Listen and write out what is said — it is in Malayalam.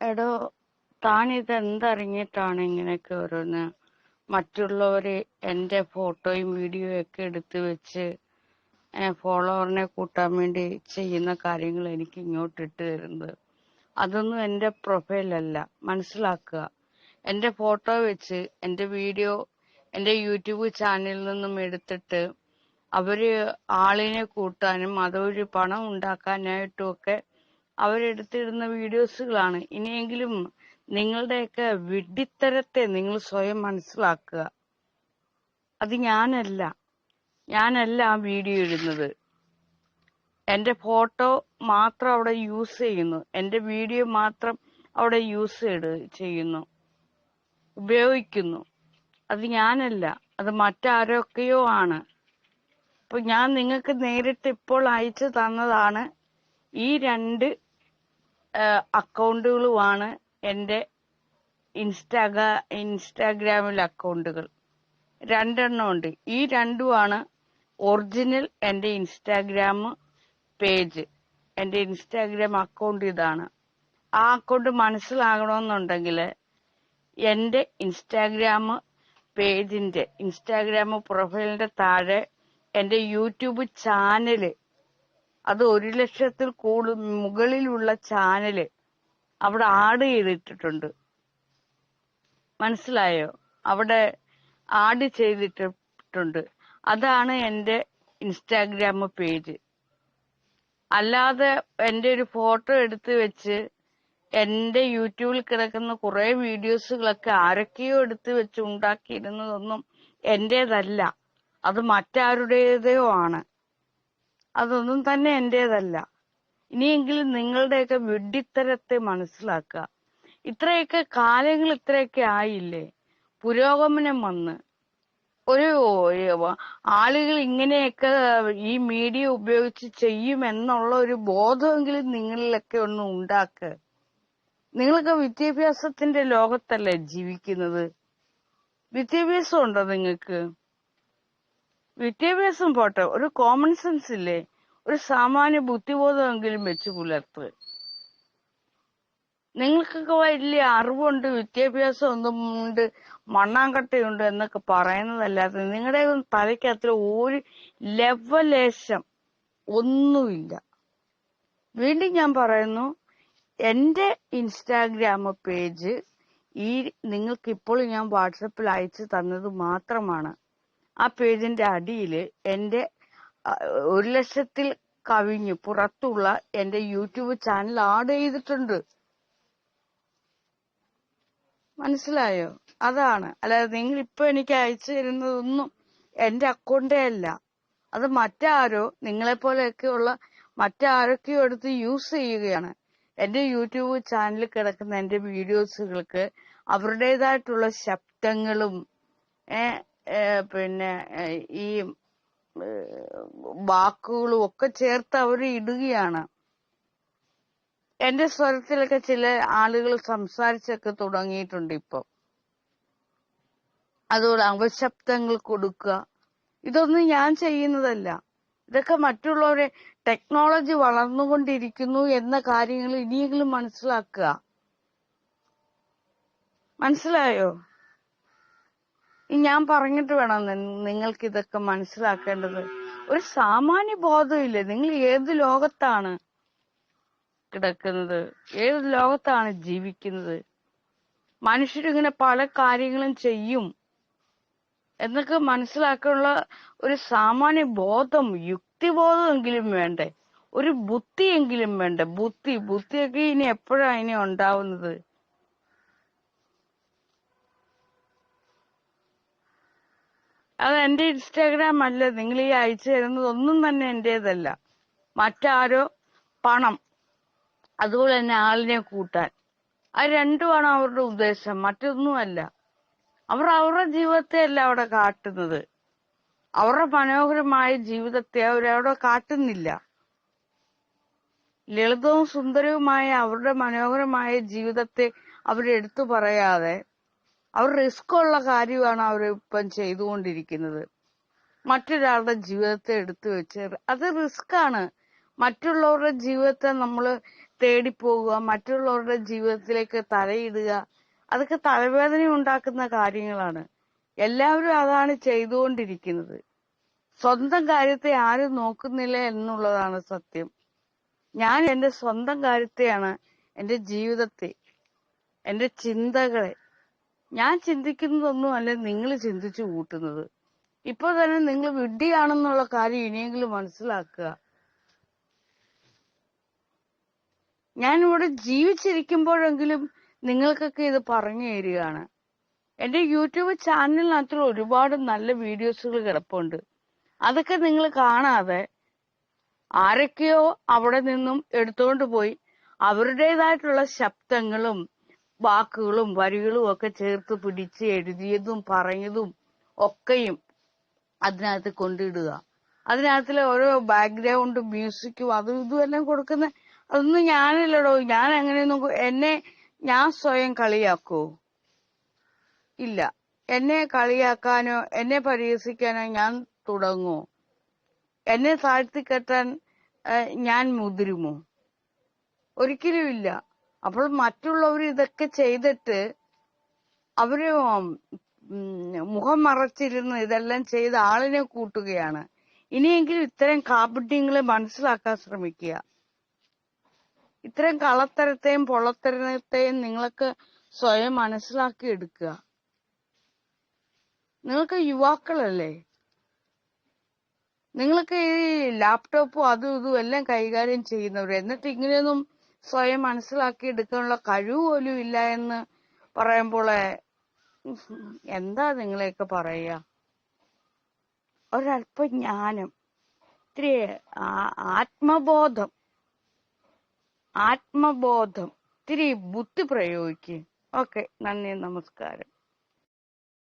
എടോ താൻ ഇതെന്തറിഞ്ഞിട്ടാണ് ഇങ്ങനെയൊക്കെ ഓരോന്ന് മറ്റുള്ളവര് എന്റെ ഫോട്ടോയും വീഡിയോയും ഒക്കെ എടുത്ത് വെച്ച് ഫോളോവറിനെ കൂട്ടാൻ വേണ്ടി ചെയ്യുന്ന കാര്യങ്ങൾ എനിക്ക് ഇങ്ങോട്ട് ഇട്ട് തരുന്നത്. അതൊന്നും എന്റെ പ്രൊഫൈലല്ല മനസ്സിലാക്കുക. എന്റെ ഫോട്ടോ വെച്ച് എന്റെ വീഡിയോ എന്റെ യൂട്യൂബ് ചാനലിൽ നിന്നും എടുത്തിട്ട് അവർ ആളിനെ കൂട്ടാനും അതുവഴി പണം ഉണ്ടാക്കാനായിട്ടും ഒക്കെ അവരെടുത്തിടുന്ന വീഡിയോസുകളാണ്. ഇനിയെങ്കിലും നിങ്ങളുടെയൊക്കെ വിഡ്ഢിത്തരത്തെ നിങ്ങൾ സ്വയം മനസ്സിലാക്കുക. അത് ഞാനല്ല. ഞാനല്ല ആ വീഡിയോ ഇടുന്നത്. എന്റെ ഫോട്ടോ മാത്രം അവിടെ യൂസ് ചെയ്യുന്നു. എന്റെ വീഡിയോ മാത്രം അവിടെ യൂസ് ചെയ്യുന്നു. ഉപയോഗിക്കുന്നു. അത് ഞാനല്ല. അത് മറ്റാരൊക്കെയോ ആണ്. അപ്പൊ ഞാൻ നിങ്ങൾക്ക് നേരിട്ട് ഇപ്പോൾ അയച്ചു തന്നതാണ് ഈ രണ്ട് അക്കൗണ്ടുകളുമാണ് എന്റെ ഇൻസ്റ്റാഗ്രാ ഇൻസ്റ്റാഗ്രാമിൽ അക്കൗണ്ടുകൾ. രണ്ടെണ്ണം ഉണ്ട്. ഈ രണ്ടുമാണ് ഒറിജിനൽ എന്റെ ഇൻസ്റ്റാഗ്രാം പേജ്. എന്റെ ഇൻസ്റ്റാഗ്രാം അക്കൗണ്ട് ഇതാണ്. ആ അക്കൗണ്ട് മനസ്സിലാകണമെന്നുണ്ടെങ്കിൽ എന്റെ ഇൻസ്റ്റാഗ്രാം പേജിന്റെ ഇൻസ്റ്റാഗ്രാം പ്രൊഫൈലിന്റെ താഴെ എന്റെ യൂട്യൂബ് ചാനൽ അത് ഒരു ലക്ഷത്തിൽ കൂടു മുകളിലുള്ള ചാനൽ അവിടെ ആഡ് ചെയ്തിട്ടിട്ടുണ്ട്. മനസ്സിലായോ? അവിടെ ആഡ് ചെയ്തിട്ടിട്ടുണ്ട്. അതാണ് എന്റെ ഇൻസ്റ്റാഗ്രാം പേജ്. അല്ലാതെ എന്റെ ഒരു ഫോട്ടോ എടുത്ത് വെച്ച് എന്റെ യൂട്യൂബിൽ കിടക്കുന്ന കുറെ വീഡിയോസുകളൊക്കെ ആരൊക്കെയോ എടുത്ത് വെച്ച് ഉണ്ടാക്കിയിരുന്നതൊന്നും എന്റേതല്ല അത് മറ്റാരുടേതോ ആണ്. അതൊന്നും തന്നെ എന്റേതല്ല. ഇനിയെങ്കിലും നിങ്ങളുടെയൊക്കെ വിഡ്ഢിത്തരത്തെ മനസ്സിലാക്കുക. ഇത്രയൊക്കെ കാലങ്ങൾ ഇത്രയൊക്കെ ആയില്ലേ? പുരോഗമനം വന്ന്. ഒരു ആളുകൾ ഇങ്ങനെയൊക്കെ ഈ മീഡിയ ഉപയോഗിച്ച് ചെയ്യുമെന്നുള്ള ഒരു ബോധമെങ്കിലും നിങ്ങളിലൊക്കെ ഒന്ന് ഉണ്ടാക്കുക നിങ്ങളൊക്കെ വിദ്യാഭ്യാസത്തിന്റെ ലോകത്തല്ലേ ജീവിക്കുന്നത്? വിദ്യാഭ്യാസം ഉണ്ടോ നിങ്ങൾക്ക്? വിദ്യാഭ്യാസം പോട്ടെ ഒരു കോമൺ സെൻസ് ഇല്ലേ? ഒരു സാമാന്യ ബുദ്ധിബോധമെങ്കിലും വെച്ച് പുലർത്തുക നിങ്ങൾക്കൊക്കെ വലിയ അറിവുണ്ട് വിദ്യാഭ്യാസം ഒന്നും ഉണ്ട് മണ്ണാങ്കട്ടയുണ്ട് എന്നൊക്കെ പറയുന്നതല്ലാതെ നിങ്ങളുടെ തലയ്ക്കത്ര ഒരു ലെവലേശം ഒന്നുമില്ല. വീണ്ടും ഞാൻ പറയുന്നു എന്റെ ഇൻസ്റ്റാഗ്രാം പേജ് ഈ നിങ്ങൾക്ക് ഇപ്പോൾ ഞാൻ വാട്സപ്പിൽ അയച്ചു തന്നത് മാത്രമാണ്. ആ പേജിന്റെ അടിയിൽ എന്റെ ഒരു ലക്ഷത്തിൽ കവിഞ്ഞു പുറത്തുള്ള എന്റെ യൂട്യൂബ് ചാനൽ ആഡ് ചെയ്തിട്ടുണ്ട്. മനസ്സിലായോ? അതാണ്. അല്ലാതെ നിങ്ങൾ ഇപ്പൊ എനിക്ക് അയച്ചു തരുന്നതൊന്നും എന്റെ അക്കൗണ്ടേ അല്ല. അത് മറ്റാരോ നിങ്ങളെ പോലെയൊക്കെയുള്ള മറ്റാരൊക്കെയോ എടുത്ത് യൂസ് ചെയ്യുകയാണ്. എന്റെ യൂട്യൂബ് ചാനലിൽ കിടക്കുന്ന എന്റെ വീഡിയോസുകൾക്ക് അവരുടേതായിട്ടുള്ള ശബ്ദങ്ങളും പിന്നെ ഈ വാക്കുകളും ഒക്കെ ചേർത്ത് അവർ ഇടുകയാണ്. എന്റെ സ്വരത്തിലൊക്കെ ചില ആളുകൾ സംസാരിച്ചൊക്കെ തുടങ്ങിയിട്ടുണ്ട് ഇപ്പൊ. അതുപോലെ അവശബ്ദങ്ങൾ കൊടുക്കുക. ഇതൊന്നും ഞാൻ ചെയ്യുന്നതല്ല. ഇതൊക്കെ മറ്റുള്ളവരെ ടെക്നോളജി വളർന്നുകൊണ്ടിരിക്കുന്നു എന്ന കാര്യങ്ങൾ ഇനിയെങ്കിലും മനസ്സിലാക്കുക. മനസ്സിലായോ? ഞാൻ പറഞ്ഞിട്ട് വേണം നിങ്ങൾക്ക് ഇതൊക്കെ മനസ്സിലാക്കേണ്ടത്. ഒരു സാമാന്യ ബോധമില്ലേ? നിങ്ങൾ ഏത് ലോകത്താണ് കിടക്കുന്നത്? ഏത് ലോകത്താണ് ജീവിക്കുന്നത്? മനുഷ്യരിങ്ങനെ പല കാര്യങ്ങളും ചെയ്യും. എന്നൊക്കെ മനസ്സിലാക്കാനുള്ള ഒരു സാമാന്യ ബോധം യുക്തിബോധമെങ്കിലും വേണ്ടേ? ഒരു ബുദ്ധിയെങ്കിലും വേണ്ടേ? ബുദ്ധി ബുദ്ധിയൊക്കെ ഇനി എപ്പോഴാണ് ഇനി ഉണ്ടാവുന്നത്? അത് എന്റെ ഇൻസ്റ്റാഗ്രാം അല്ല. നിങ്ങൾ ഈ അയച്ചു തരുന്നത് ഒന്നും തന്നെ എന്റേതല്ല. മറ്റാരോ പണം. അതുപോലെ തന്നെ ആളിനെ കൂട്ടാൻ. അത് രണ്ടുമാണ് അവരുടെ ഉദ്ദേശം. മറ്റൊന്നുമല്ല. അവർ അവരുടെ ജീവിതത്തെ അല്ല അവിടെ കാട്ടുന്നത്. അവരുടെ മനോഹരമായ ജീവിതത്തെ അവരവിടെ കാട്ടുന്നില്ല. ലളിതവും സുന്ദരവുമായ അവരുടെ മനോഹരമായ ജീവിതത്തെ അവരെടുത്തു പറയാതെ അവർ റിസ്ക് ഉള്ള കാര്യമാണ് അവർ ഇപ്പം ചെയ്തുകൊണ്ടിരിക്കുന്നത്. മറ്റൊരാളുടെ ജീവിതത്തെ എടുത്തു വെച്ച് അത് റിസ്ക് ആണ്. മറ്റുള്ളവരുടെ ജീവിതത്തെ നമ്മൾ തേടിപ്പോകുക മറ്റുള്ളവരുടെ ജീവിതത്തിലേക്ക് തലയിടുക അതൊക്കെ തലവേദന ഉണ്ടാക്കുന്ന കാര്യങ്ങളാണ്. എല്ലാവരും അതാണ് ചെയ്തുകൊണ്ടിരിക്കുന്നത്. സ്വന്തം കാര്യത്തെ ആരും നോക്കുന്നില്ല എന്നുള്ളതാണ് സത്യം. ഞാൻ എന്റെ സ്വന്തം കാര്യത്തെയാണ് എന്റെ ജീവിതത്തെ എന്റെ ചിന്തകളെ ഞാൻ ചിന്തിക്കുന്നതൊന്നുമല്ല നിങ്ങൾ ചിന്തിച്ചു കൂട്ടുന്നത്. ഇപ്പൊ തന്നെ നിങ്ങൾ വിഡ്ഢിയാണെന്നുള്ള കാര്യം ഇനിയെങ്കിലും മനസ്സിലാക്കുക. ഞാൻ ഇവിടെ ജീവിച്ചിരിക്കുമ്പോഴെങ്കിലും നിങ്ങൾക്കൊക്കെ ഇത് പറഞ്ഞു തരികയാണ്. എന്റെ യൂട്യൂബ് ചാനലിനകത്ത് ഒരുപാട് നല്ല വീഡിയോസുകൾ കിടപ്പുണ്ട്. അതൊക്കെ നിങ്ങൾ കാണാതെ ആരൊക്കെയോ അവിടെ നിന്നും എടുത്തുകൊണ്ട് പോയി അവരുടേതായിട്ടുള്ള ശബ്ദങ്ങളും വാക്കുകളും വരികളും ഒക്കെ ചേർത്ത് പിടിച്ച് എഴുതിയതും പറഞ്ഞതും ഒക്കെയും അതിനകത്ത് കൊണ്ടിടുക. അതിനകത്തിലെ ഓരോ ബാക്ക്ഗ്രൗണ്ട് മ്യൂസിക്കും അതും ഇതും എല്ലാം കൊടുക്കുന്ന അതൊന്നും ഞാനല്ലടോ. ഞാൻ അങ്ങനെയൊന്നും എന്നെ ഞാൻ സ്വയം കളിയാക്കോ? ഇല്ല. എന്നെ കളിയാക്കാനോ എന്നെ പരിഹസിക്കാനോ ഞാൻ തുടങ്ങോ? എന്നെ താഴ്ത്തിക്കെട്ടാൻ ഞാൻ മുതിരുമോ? ഒരിക്കലും ഇല്ല. അപ്പോൾ മറ്റുള്ളവർ ഇതൊക്കെ ചെയ്തിട്ട് അവർ മുഖം മറച്ചിരുന്ന് ഇതെല്ലാം ചെയ്ത് ആളിനെ കൂട്ടുകയാണ്. ഇനിയെങ്കിലും ഇത്തരം കാപട്യങ്ങളെ മനസ്സിലാക്കാൻ ശ്രമിക്കുക. ഇത്തരം കളത്തരത്തെയും പൊള്ളത്തരത്തെയും നിങ്ങൾക്ക് സ്വയം മനസ്സിലാക്കി എടുക്കുക. നിങ്ങൾക്ക് യുവാക്കളല്ലേ? നിങ്ങൾക്ക് ഈ ലാപ്ടോപ്പും അതും ഇതും എല്ലാം കൈകാര്യം ചെയ്യുന്നവർ എന്നിട്ട് ഇങ്ങനെയൊന്നും സ്വയം മനസ്സിലാക്കി എടുക്കാനുള്ള കഴിവ് പോലും ഇല്ല എന്ന് പറയുമ്പോളെ എന്താ നിങ്ങളെയൊക്കെ പറയുക? ഒരല്പ ജ്ഞാനം ഇത്തിരി ആത്മബോധം ആത്മബോധം ഇത്തിരി ബുദ്ധി പ്രയോഗിക്കുക ഓക്കെ നന്ദി നമസ്കാരം.